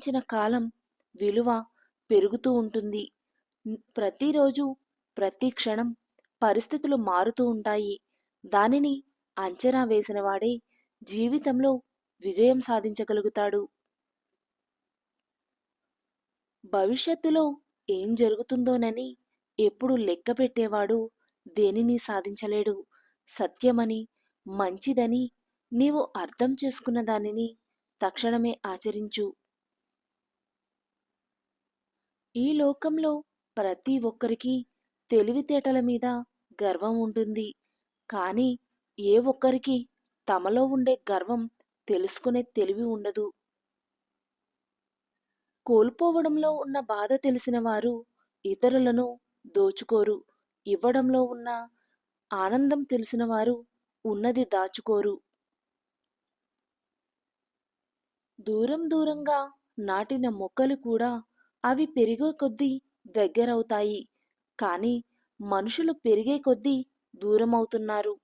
జీవించిన కాలం విలువ పెరుగుతూ ఉంటుంది. ప్రతిరోజు ప్రతి క్షణం పరిస్థితులు మారుతూ ఉంటాయి. దానిని అంచనా వేసిన వాడే జీవితంలో విజయం సాధించగలుగుతాడు. భవిష్యత్తులో ఏం జరుగుతుందోనని ఎప్పుడు లెక్క పెట్టేవాడు దేనిని సాధించలేడు. సత్యమని మంచిదని నీవు అర్థం చేసుకున్న దానిని తక్షణమే ఆచరించు. ఈ లోకంలో ప్రతి ఒక్కరికి తెలివితేటల మీద గర్వం ఉంటుంది. కానీ ఏ ఒక్కరికి తమలో ఉండే గర్వం తెలుసుకునే తెలివి ఉండదు. కోల్పోవడంలో ఉన్న బాధ తెలిసిన వారు ఇతరులను దోచుకోరు. ఇవ్వడంలో ఉన్న ఆనందం తెలిసిన వారు ఉన్నది దాచుకోరు. దూరం దూరంగా నాటిన మొక్కలు కూడా అవి పెరిగే కొద్దీ దగ్గరవుతాయి. కానీ మనుషులు పెరిగే కొద్దీ దూరమవుతున్నారు.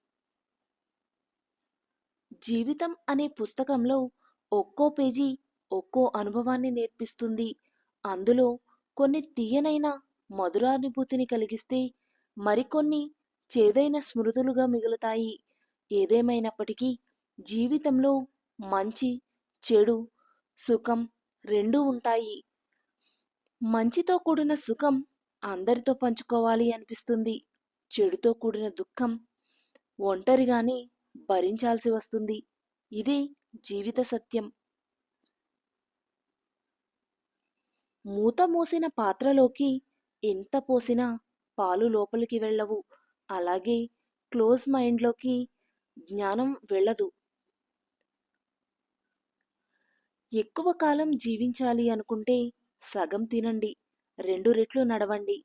జీవితం అనే పుస్తకంలో ఒక్కో పేజీ ఒక్కో అనుభవాన్ని నేర్పిస్తుంది. అందులో కొన్ని తీయనైన మధురానుభూతిని కలిగిస్తే మరికొన్ని చేదైన స్మృతులుగా మిగులుతాయి. ఏదేమైనప్పటికీ జీవితంలో మంచి చెడు సుఖం రెండూ ఉంటాయి. మంచితో కూడిన సుఖం అందరితో పంచుకోవాలి అనిపిస్తుంది. చెడుతో కూడిన దుఃఖం ఒంటరిగానే భరించాల్సి వస్తుంది. ఇది జీవిత సత్యం. మూత మూసిన పాత్రలోకి ఎంత పోసినా పాలు లోపలికి వెళ్ళవు. అలాగే క్లోజ్ మైండ్లోకి జ్ఞానం వెళ్ళదు. ఎక్కువ కాలం జీవించాలి అనుకుంటే సగం తినండి రెండు రెట్లు నడవండి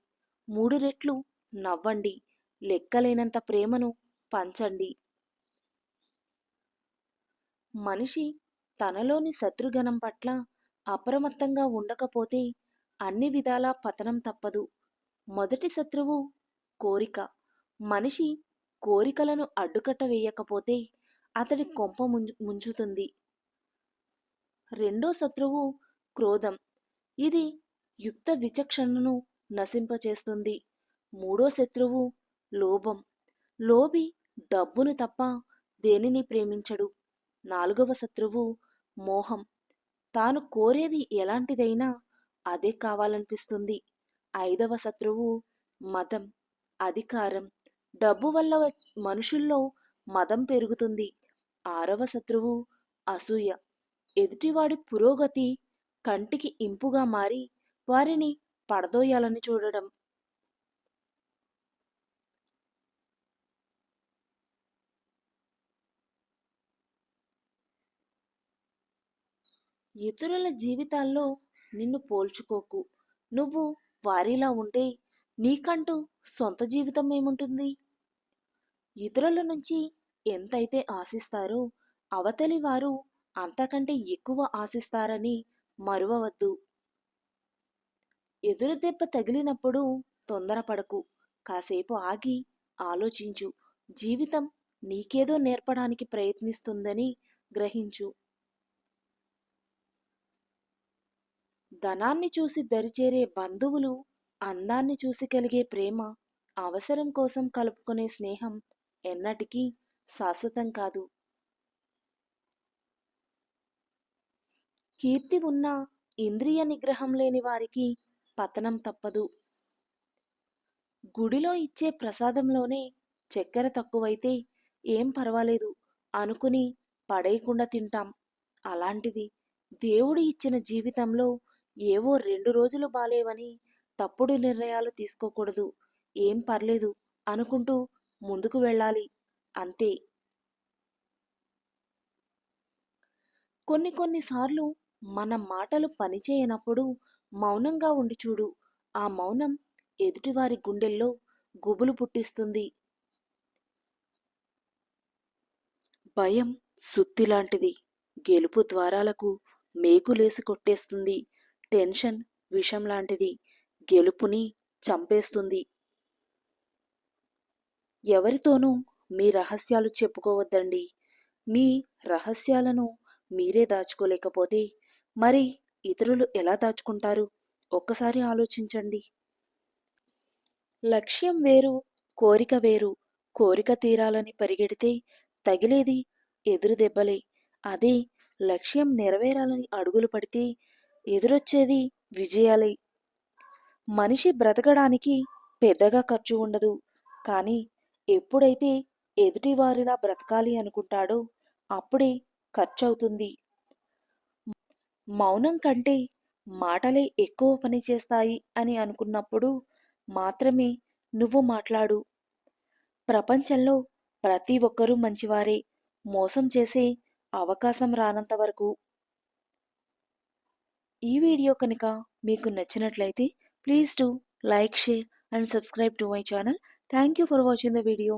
మూడు రెట్లు నవ్వండి లెక్కలేనంత ప్రేమను పంచండి. మనిషి తనలోని శత్రుగణం పట్ల అప్రమత్తంగా ఉండకపోతే అన్ని విధాలా పతనం తప్పదు. మొదటి శత్రువు కోరిక. మనిషి కోరికలను అడ్డుకట్ట వేయకపోతే అతడి కొంప ముంచుతుంది. రెండో శత్రువు క్రోధం. ఇది యుక్త విచక్షణను నశింపచేస్తుంది. మూడో శత్రువు లోభం. లోభి డబ్బును తప్ప దేనిని ప్రేమించడు. నాలుగవ శత్రువు మోహం. తాను కోరేది ఎలాంటిదైనా అదే కావాలనిపిస్తుంది. ఐదవ శత్రువు మతం అధికారం. డబ్బు వల్ల మనుషుల్లో మదం పెరుగుతుంది. ఆరవ శత్రువు అసూయ. ఎదుటివాడి పురోగతి కంటికి ఇంపుగా మారి వారిని పడదోయాలని చూడడం. ఇతరుల జీవితాల్లో నిన్ను పోల్చుకోకు. నువ్వు వారిలా ఉంటే నీకంటూ సొంత జీవితం ఏముంటుంది? ఇతరుల నుంచి ఎంతైతే ఆశిస్తారో అవతలి వారు అంతకంటే ఎక్కువ ఆశిస్తారని మరువవద్దు. ఎదురు దెబ్బ తగిలినప్పుడు తొందరపడకు. కాసేపు ఆగి ఆలోచించు. జీవితం నీకేదో నేర్పడానికి ప్రయత్నిస్తుందని గ్రహించు. ధనాన్ని చూసి దరిచేరే బంధువులు అందాన్ని చూసి కలిగే ప్రేమ అవసరం కోసం కలుపుకునే స్నేహం ఎన్నటికీ శాశ్వతం కాదు. కీర్తి ఉన్న ఇంద్రియ నిగ్రహం లేని వారికి పతనం తప్పదు. గుడిలో ఇచ్చే ప్రసాదంలోనే చక్కెర తక్కువైతే ఏం పర్వాలేదు అనుకుని పడేయకుండా తింటాం. అలాంటిది దేవుడు ఇచ్చిన జీవితంలో ఏవో రెండు రోజులు బాలేవని తప్పుడు నిర్ణయాలు తీసుకోకూడదు. ఏం పర్లేదు అనుకుంటూ ముందుకు వెళ్ళాలి. అంతే. కొన్ని కొన్నిసార్లు మన మాటలు పనిచేయనప్పుడు మౌనంగా ఉండి చూడు. ఆ మౌనం ఎదుటివారి గుండెల్లో గుబులు పుట్టిస్తుంది. భయం సుత్తి లాంటిది గెలుపు ద్వారాలకు మేకులేసి కొట్టేస్తుంది. టెన్షన్ విషం లాంటిది గెలుపుని చంపేస్తుంది. ఎవరితోనూ మీ రహస్యాలు చెప్పుకోవద్దండి. మీ రహస్యాలను మీరే దాచుకోలేకపోతే మరి ఇతరులు ఎలా దాచుకుంటారు? ఒక్కసారి ఆలోచించండి. లక్ష్యం వేరు కోరిక వేరు. కోరిక తీరాలని పరిగెడితే తగిలేది ఎదురు దెబ్బలే. అదే లక్ష్యం నెరవేరాలని అడుగులు పడితే ఎదురొచ్చేది విజయాలే. మనిషి బ్రతకడానికి పెద్దగా ఖర్చు ఉండదు. కానీ ఎప్పుడైతే ఎదుటివారిలా బ్రతకాలి అనుకుంటాడో అప్పుడే ఖర్చు అవుతుంది మౌనం కంటే మాటలే ఎక్కువ పని చేస్తాయి అని అనుకున్నప్పుడు మాత్రమే నువ్వు మాట్లాడు. ప్రపంచంలో ప్రతి ఒక్కరూ మంచివారే. మోసం చేసే అవకాశం రానంత వరకు. ఈ వీడియో కనుక మీకు నచ్చినట్లయితే please to like share and subscribe to my channel. Thank you for watching the video.